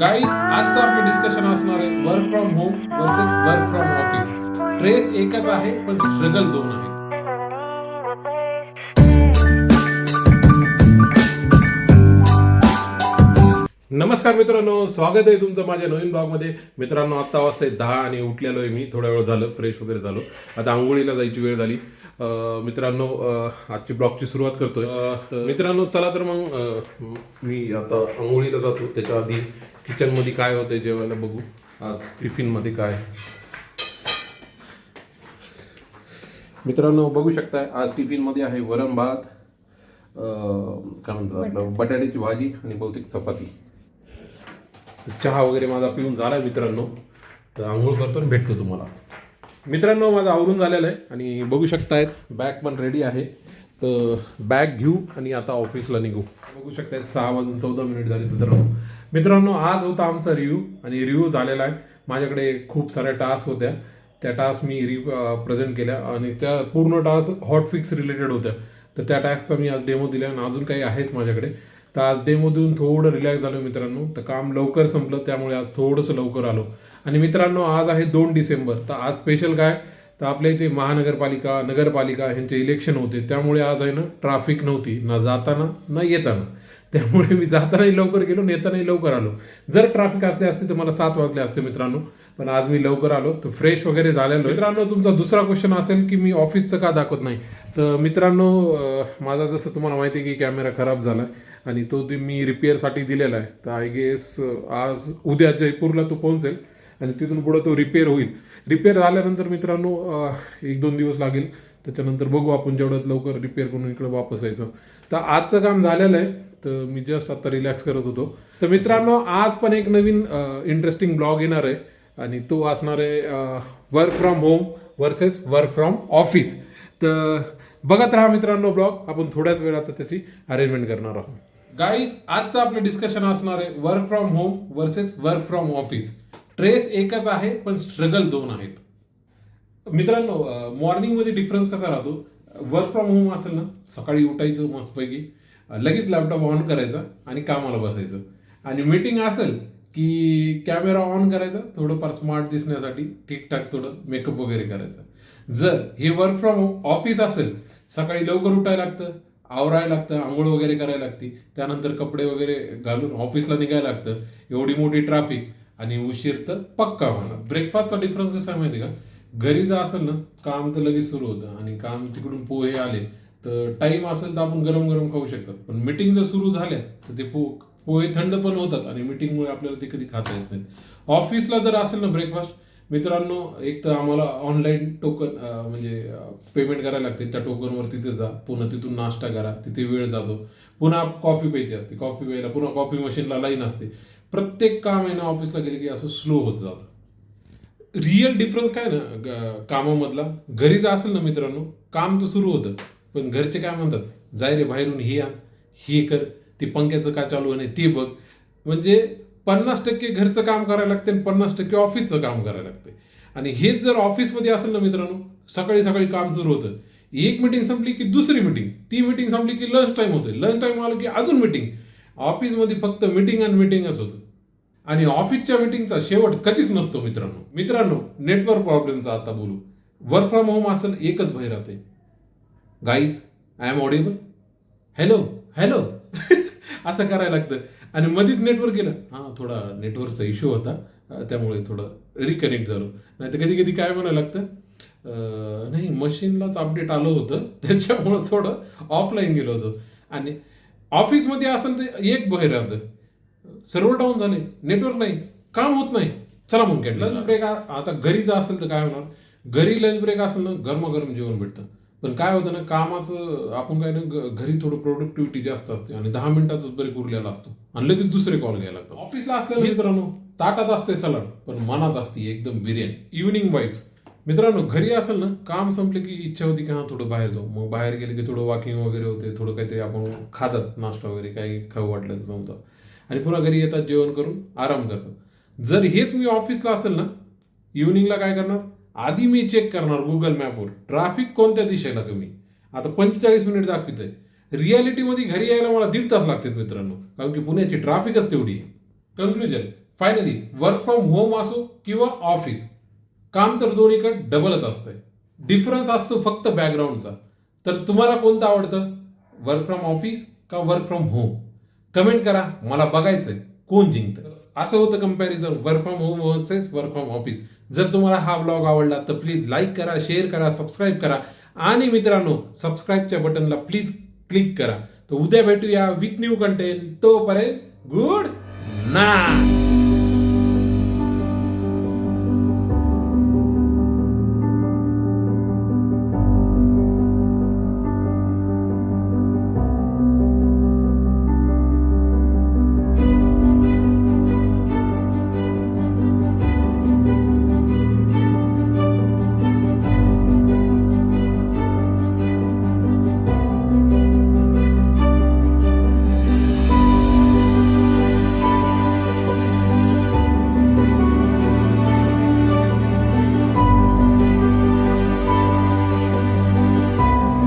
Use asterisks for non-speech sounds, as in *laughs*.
Guys आजचं आपलं discussion असणार आहे work from home versus work from office trace एकच आहे पण स्ट्रगल दोन आहेत. नमस्कार मित्रांनो स्वागत आहे तुमचं माझ्या नवीन ब्लॉगमध्ये मित्रांनो आत्ता वाजता दहा आणि उठलेलो आहे मी. थोड्या वेळ झालं फ्रेश वगैरे झालो. आता आंघोळीला जायची वेळ झाली. मित्रांनो आजची ब्लॉगची सुरुवात करतोय. मित्रांनो चला तर मग मी आता आंघोळीला जातो. त्याच्या आधी किचनमध्ये काय होतंय जेवायला बघू. आज टिफिनमध्ये काय? मित्रांनो बघू शकताय आज टिफिनमध्ये आहे वरण भात अं, काय म्हणतात आपलं बटाट्याची भाजी आणि बहुतेक चपाती. चहा वगैरे माझा पिऊन झाला मित्रांनो. तर आंघोळ करतो आणि भेटतो तुम्हाला. मित्रांनो माझं आवरून झालेलं आहे आणि बघू शकतायत बॅग पण रेडी आहे. तर बॅग घेऊ आणि आता ऑफिसला निघू. बघू शकतायत सहा वाजून चौदा मिनिट झाले मित्रांनो. मित्रांनो आज होता आमचा रिव्ह्यू आणि रिव्ह्यू झालेला आहे. माझ्याकडे खूप साऱ्या टास्क होत्या. त्या टास्क मी रि प्रेझेंट केल्या आणि त्या पूर्ण टास्क हॉटफिक्स रिलेटेड होत्या. तर त्या टास्कचा मी आज डेमो दिला आणि अजून काही आहेत माझ्याकडे. तर आज डेमो देऊन थोडं रिलॅक्स झालो मित्रांनो. तर काम लवकर संपलं त्यामुळे आज थोडंसं लवकर आलो. आणि मित्रांनो आज आहे दोन डिसेंबर. तर आज स्पेशल काय? तर आपल्या इथे महानगरपालिका नगरपालिका ह्यांचे इलेक्शन होते. त्यामुळे आज आहे ना ट्राफिक नव्हती. ना जाताना ना येताना. त्यामुळे मी जातानाही लवकर गेलो आणि येतानाही लवकर आलो. जर ट्रॅफिक असले असते तर मला सात वाजले असते मित्रांनो. पण आज मी लवकर आलो. तर फ्रेश वगैरे झालेलो मित्रांनो तुमचा दुसरा क्वेश्चन असेल की मी ऑफिसचं का दाखवत नाही? तर मित्रांनो माझा जसं तुम्हाला माहिती आहे की कॅमेरा खराब झाला आणि तो ते मी रिपेअरसाठी दिलेला आहे. तर आय गेस आज उद्या जयपूरला तो पोहोचेल. आणि तिथून पुढं तो रिपेअर होईल. रिपेअर झाल्यानंतर मित्रांनो एक दोन दिवस लागेल. त्याच्यानंतर बघू आपण जेवढ्यात लवकर रिपेअर करून इकडे वापस यायचं. तर आजचं काम झालेलं आहे. तर मी जस्ट आता रिलॅक्स करत होतो. तर मित्रांनो आज पण एक नवीन इंटरेस्टिंग ब्लॉग येणार आहे. आणि तो असणार आहे work from home versus work from office तर बघत राहा मित्रांनो ब्लॉग आपण थोड्याच वेळात त्याची अरेंजमेंट करणार आहोत. गाईज आजचं आपलं डिस्कशन असणार आहे work from home versus work from office trace एकच आहे पण स्ट्रगल दोन आहेत. मित्रांनो मॉर्निंगमध्ये डिफरन्स कसा राहतो? वर्क फ्रॉम होम असेल ना सकाळी उठायचं मस्तपैकी लगेच लॅपटॉप ऑन करायचा आणि कामाला बसायचं. आणि मीटिंग असेल की कॅमेरा ऑन करायचा थोडंफार स्मार्ट दिसण्यासाठी ठीकठाक थोडं मेकअप वगैरे करायचं. जर हे वर्क फ्रॉम ऑफिस असेल सकाळी लवकर उठायला लागतं आवरायला लागतं आंघोळ वगैरे करायला लागती त्यानंतर कपडे वगैरे घालून ऑफिसला निघायला लागतं एवढी मोठी ट्रॅफिक आणि उशीर तर पक्का होणार. ब्रेकफास्टचा डिफरन्स कसा आहे माहिती का? घरी जर असेल ना काम तर लगेच सुरू होतं आणि काम तिकडून पोहे आले तर टाइम असेल तर आपण गरम गरम खाऊ शकतात पण मिटिंग जर सुरू झाल्या तर ते पो पोहे थंड पण होतात आणि मिटिंगमुळे आपल्याला ते कधी खाता येत नाहीत. ऑफिसला जर असेल ना ब्रेकफास्ट मित्रांनो एक तर आम्हाला ऑनलाईन टोकन म्हणजे पेमेंट करायला लागते. त्या टोकनवर तिथे जा. पुन्हा तिथून नाश्ता करा. तिथे वेळ जातो. पुन्हा कॉफी प्यायची असते. कॉफी प्यायला पुन्हा कॉफी मशीनला लाईन असते. प्रत्येक काम आहे ना ऑफिसला गेले की असं स्लो होत जातं. रिअल डिफरन्स काय ना ग- कामामधला? घरी जर असेल ना मित्रांनो काम तर सुरू होतं पण घरचे काय म्हणतात? जाय रे बाहेरून हे आण हे कर ते पंख्याचं काय चालू आहे ते बघ. म्हणजे पन्नास टक्के घरचं काम करायला लागते आणि पन्नास टक्के ऑफिसचं काम करायला लागते आणि हेच जर ऑफिसमध्ये असेल ना मित्रांनो सकाळी सकाळी काम सुरू होतं. एक मिटिंग संपली की दुसरी मिटिंग ती मिटिंग संपली की लंच टाईम होते लंच टाईम आलं की अजून मिटिंग ऑफिसमध्ये फक्त मिटिंग आणि मिटिंगच होतं. आणि ऑफिसच्या मिटिंगचा शेवट कधीच नसतो मित्रांनो. मित्रांनो नेटवर्क प्रॉब्लेमचा आता बोलू. वर्क फ्रॉम होम असेल एकच भय राहते. Guys I am audible hello hello असं करायला लागतं. आणि मध्येच नेटवर्क गेलं. हां थोडा नेटवर्कचा इश्यू होता. त्यामुळे थोडं रिकनेक्ट झालो. नाही तर कधी कधी काय म्हणायला लागतं? नाही मशीनलाच अपडेट आलं होतं. *laughs* त्याच्यामुळं थोडं ऑफलाईन गेलो होतो. आणि ऑफिसमध्ये असेल तर एक भय राहतं सर्व्हर डाऊन झाले नेटवर्क नाही काम होत नाही चला मग लंच ब्रेक आता घरी जर असेल तर काय होणार? घरी लंच ब्रेक असेल ना गरमागरम जेवण भेटतं. पण काय होतं ना कामाचं आपण काय ना घरी थोडं प्रोडक्टिव्हिटी जास्त असते आणि दहा मिनिटाचाच ब्रेक उरलेला असतो आणि लगेच दुसरे कॉल घ्यायला लागतात. ऑफिसला असल्यावर मित्रांनो ताटात असते सलाड पण मनात असते एकदम बिर्याणी. इव्हनिंग वाईब्स मित्रांनो घरी असेल ना काम संपले की इच्छा होती की हा थोडं बाहेर जाऊ. मग बाहेर गेले की थोडं वॉकिंग वगैरे होते थोडं काहीतरी आपण खातात नाश्ता वगैरे काही खाऊ वाटलं तर जमतं आणि पुन्हा घरी येतात जेवण करून आराम करतात. जर हेच मी ऑफिसला असेल ना इव्हनिंगला काय करणार? आधी मी चेक करणार गुगल मॅपवर ट्रॅफिक कोणत्या दिशेला कमी? आता पंचेचाळीस मिनिट दाखवित आहे रियालिटीमध्ये घरी यायला मला दीड तास लागतात मित्रांनो. कारण की पुण्याची ट्रॅफिकच तेवढी आहे. Conclusion finally work from home असो किंवा ऑफिस काम तर दोन्हीकडे डबलच असतंय. डिफरन्स असतो फक्त बॅकग्राऊंडचा तर तुम्हाला कोणतं आवडतं? वर्क फ्रॉम ऑफिस का वर्क फ्रॉम होम कमेंट करा मला बघायचंय. कोण जिंकतं? असं होतं comparison work from home versus work from office जर तुम्हाला हा ब्लॉग आवडला तर प्लीज लाईक करा शेअर करा सबस्क्राईब करा. आणि मित्रांनो सबस्क्राईबच्या बटनला प्लीज क्लिक करा. तर उद्या भेटूया विथ न्यू कंटेंट तोपर्यंत गुड ना